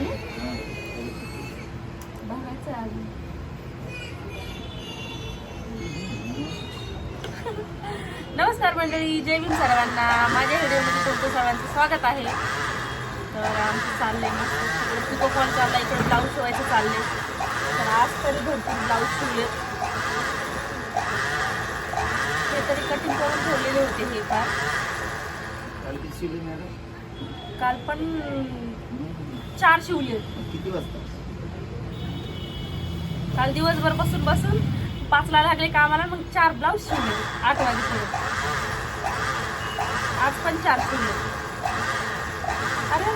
झाले? बघायचं अजून. नमस्कार मंडळी जय भीम सर्वांना. माझ्या व्हिडिओमध्ये तुमचं सर्वांचं स्वागत आहे. तर आमचं चाललंय इकडे पिको कॉल चाललाय इकडे ब्लाऊज शिवायचं चाललंय. तर आज तरी भरपूर ब्लाऊज शिवले. हे तरी कटिंग करून ठेवलेले होते हे फार काल पण चार शिवले किती वाजता? काल दिवसभर बसून बसून पाचला लागले कामाला मग चार ब्लाऊज शिवले आठ वाजेपर्यंत. आज पण चार शिवले अरे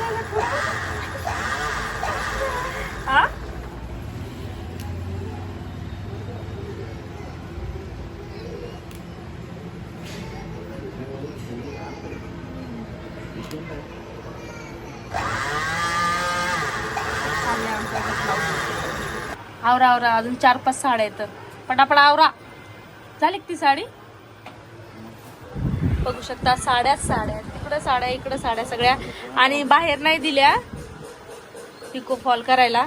आवरा आवरा अजून चार पाच साड्या आहेत. पटापट आवरा. झाली ती साडी? बघू शकता साड्याच साड्या तिकडं साड्या इकडं साड्या सगळ्या. आणि बाहेर नाही दिल्या. पिको फॉल करायला.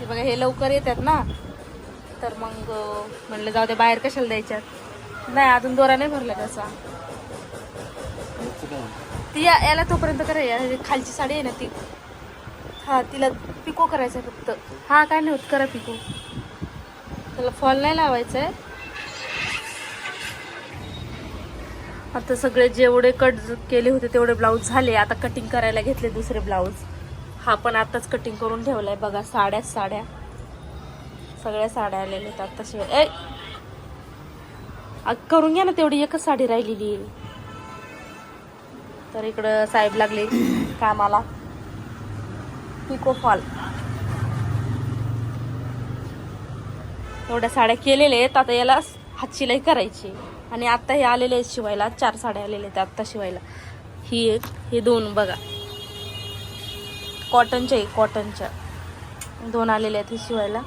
ते बघा हे लवकर येतात ना. तर मग म्हणलं जाऊ दे बाहेर कशाला द्यायच्यात? नाही अजून दोरा नाही भरला त्याचा. ती या- याला तोपर्यंत करा या खालची साडी आहे ना ती. हा तिला पिको करायचं आहे फक्त. हा काय नाही होत करा पिको. त्याला फॉल नाही लावायचा आहे आता सगळे जेवढे कट केले होते तेवढे ब्लाऊज झाले. आता कटिंग करायला घेतले दुसरे ब्लाऊज. हा पण आताच कटिंग करून ठेवलाय. बघा साड्या साड्या. सगळ्या साड्या आलेल्या आहेत आता शिवाय. ए करून घ्या ना तेवढी. एकच साडी राहिलेली तर इकडं साहेब लागले कामाला. पिको फॉल एवढ्या साड्या केलेल्या आहेत. आता याला हात शिलाई करायची. आणि आता हे आलेले आहेत शिवायला. चार साड्या आलेल्या आहेत आत्ता शिवायला. ही एक हे दोन बघा. कॉटनच्या एक कॉटनच्या दोन आलेले आहेत हे शिवायला.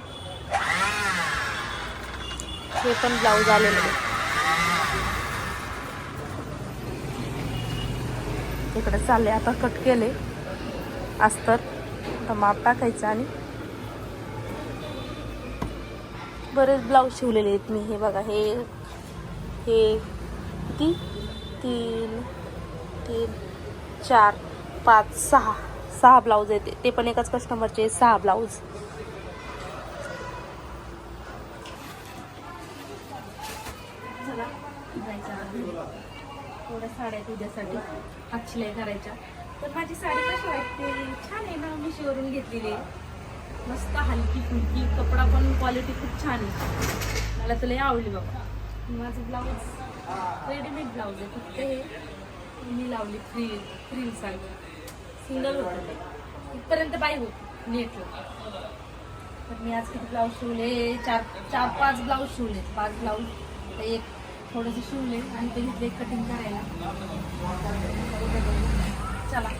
हे पण ब्लाऊज आलेले आहेत. इकडे चालले. आता कट केले. अस्तर. आता माप टाकायचं आणि बरेच ब्लाऊज शिवलेले आहेत मी. हे बघा हे हे किती? तीन तीन चार पाच सहा. सहा ब्लाऊज आहेत. ते पण एकाच कस्टमरचे सहा ब्लाऊज. चला साड्या तुझ्यासाठी हात शिलाई करायच्या. तर माझी साडी कशी वाटते छान आहे ना मी शिवरून घेतलेली आहे. मस्त हलकी फुलकी कपडा पण क्वालिटी खूप छान आहे. मला तर आवडली बाबा. माझं ब्लाऊज रेडीमेड ब्लाऊज आहे फक्त हे. मी लावली फ्री फ्रील साडी. सिंगल होतं ते. इथपर्यंत बाई होती नेट होती. तर मी आज किती ब्लाऊज शिवले? चार चार पाच ब्लाऊज शिवले. पाच ब्लाऊज एक थोडेसे शिवले आणि ते घेतले कटिंग करायला. 下来